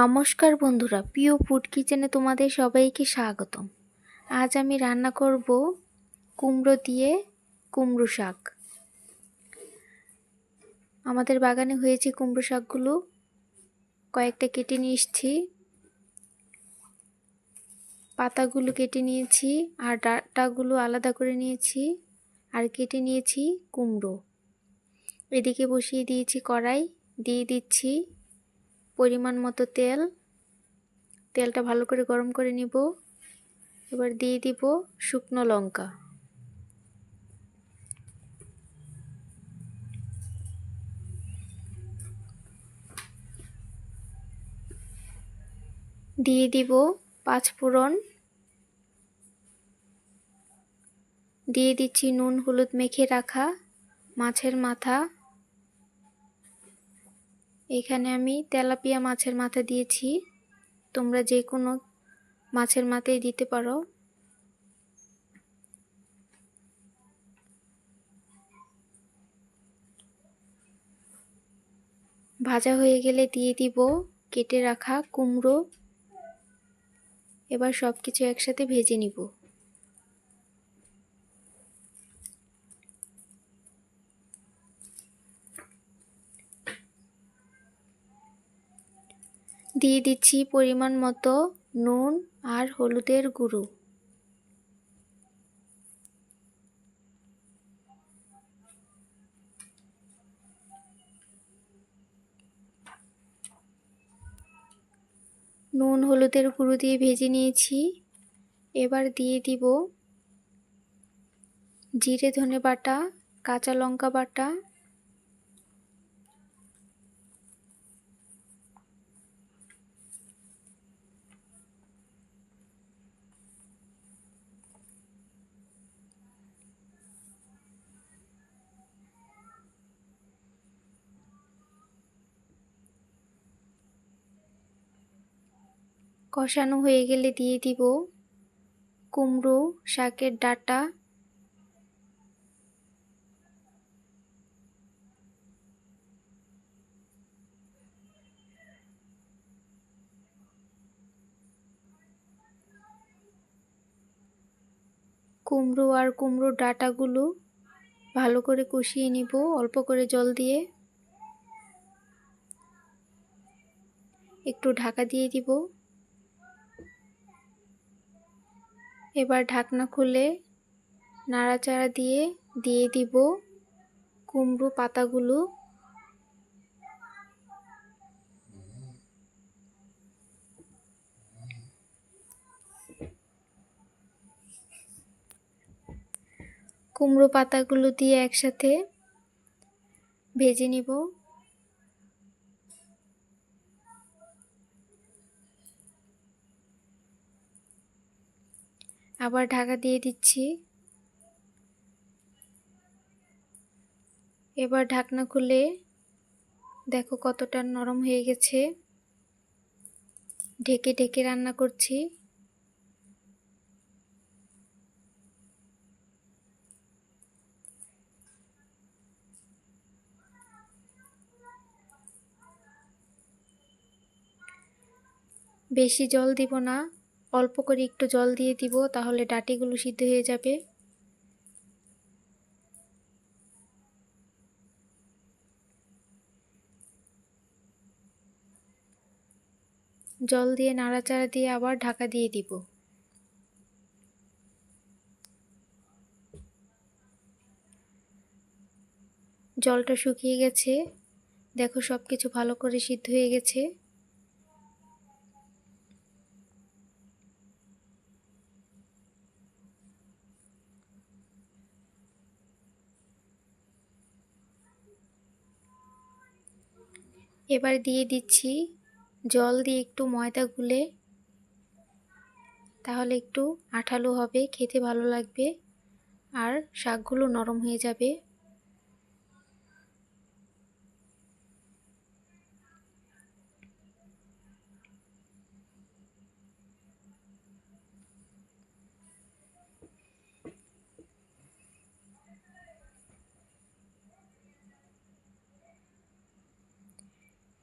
নমস্কার বন্ধুরা, প্রিয় ফুড কিচেনে তোমাদের সবাইকে স্বাগতম। আজ আমি রান্না করব কুমড়ো দিয়ে কুমড়ো শাক। আমাদের বাগানে হয়েছে কুমড়ো শাকগুলো। কয়েকটা কেটে নিয়ে এসছি পাতাগুলো কেটে নিয়েছি আর ডাটাগুলো আলাদা করে নিয়েছি আর কেটে নিয়েছি কুমড়ো। এদিকে বসিয়ে দিয়েছি কড়াই, দিয়ে দিচ্ছি পরিমাণ মতো তেল। তেলটা ভালো করে গরম করে নিব। এবার দিয়ে দিব শুকনো লঙ্কা। দিয়ে দিব পাঁচ ফোড়ন। দিয়ে দিচ্ছি নুন, হলুদ মেখে রাখা মাছের মাথা। এখানে আমি তেলাপিয়া মাছের মাথা দিয়েছি। তোমরা যে কোনো মাছের মাথাই দিতে পারো। ভাজা হয়ে গেলে দিয়ে দিব কেটে রাখা কুমড়ো। এবার সব কিছু একসাথে ভেজে নিব। দিয়ে দিচ্ছি পরিমাণ মতো নুন আর হলুদের গুঁড়ো। নুন, হলুদের গুঁড়ো দিয়ে ভেজে নিয়েছি। এবার দিয়ে দিব জিরে ধনে বাটা, কাঁচা লঙ্কা বাটা কষানো হয়ে গেলে দিয়ে দিব কুমড়ো, শাকের ডাটা। কুমড়ো আর কুমড়োর ডাটাগুলো ভালো করে কষিয়ে নিব, অল্প করে জল দিয়ে। একটু ঢাকা দিয়ে দিব। এবার ঢাকনা খুলে নাড়াচাড়া দিয়ে দিয়ে দিব কুমড়ো পাতাগুলো। কুমড়ো পাতাগুলো দিয়ে একসাথে ভেজে নিব। আবার ঢাকা দিয়ে দিচ্ছি। এবার ঢাকনা খুলে দেখো কতটা নরম হয়ে গেছে। ঢেকে ঢেকে রান্না করছি। বেশি জল দিব না। অল্প করে একটু জল দিয়ে দিব, তাহলে ডাটিগুলো সিদ্ধ হয়ে যাবে। জল দিয়ে নাড়াচাড়া দিয়ে আবার ঢাকা দিয়ে দিব। জলটা শুকিয়ে গেছে। দেখো সব কিছু ভালো করে সিদ্ধ হয়ে গেছে। এবার দিয়ে দিচ্ছি জল দিয়ে একটু ময়দা গুলে। তাহলে একটু আঠালো হবে, খেতে ভালো লাগবে। আর শাকগুলো নরম হয়ে যাবে।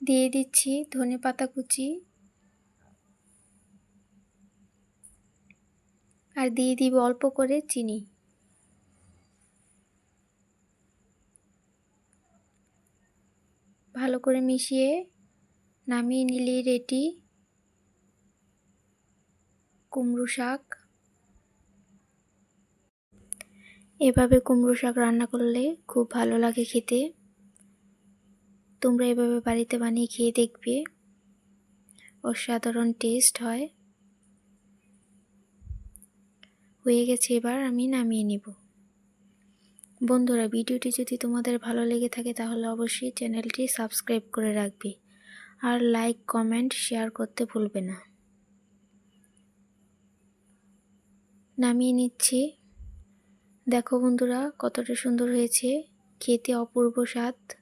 দিয়ে দিচ্ছি ধনে পাতা কুচি। আর দিয়ে দিব অল্প করে চিনি। ভালো করে মিশিয়ে নামিয়ে নিলে রেডি। কুমড়ো শাক। এভাবে কুমড়ো শাক রান্না করলে খুব ভালো লাগে খেতে। তোমরা এভাবে বাড়িতে বানিয়ে খেয়ে দেখবে। অসাধারণ টেস্ট হয়। হয়ে গেছে এবার আমি নামিয়ে নিব। বন্ধুরা, ভিডিওটি যদি তোমাদের ভালো লেগে থাকে তাহলে অবশ্যই চ্যানেলটি সাবস্ক্রাইব করে রাখবে। আর লাইক, কমেন্ট, শেয়ার করতে ভুলবে না। নামিয়ে নিচ্ছি। দেখো বন্ধুরা, কতটা সুন্দর হয়েছে। খেতে অপূর্ব স্বাদ।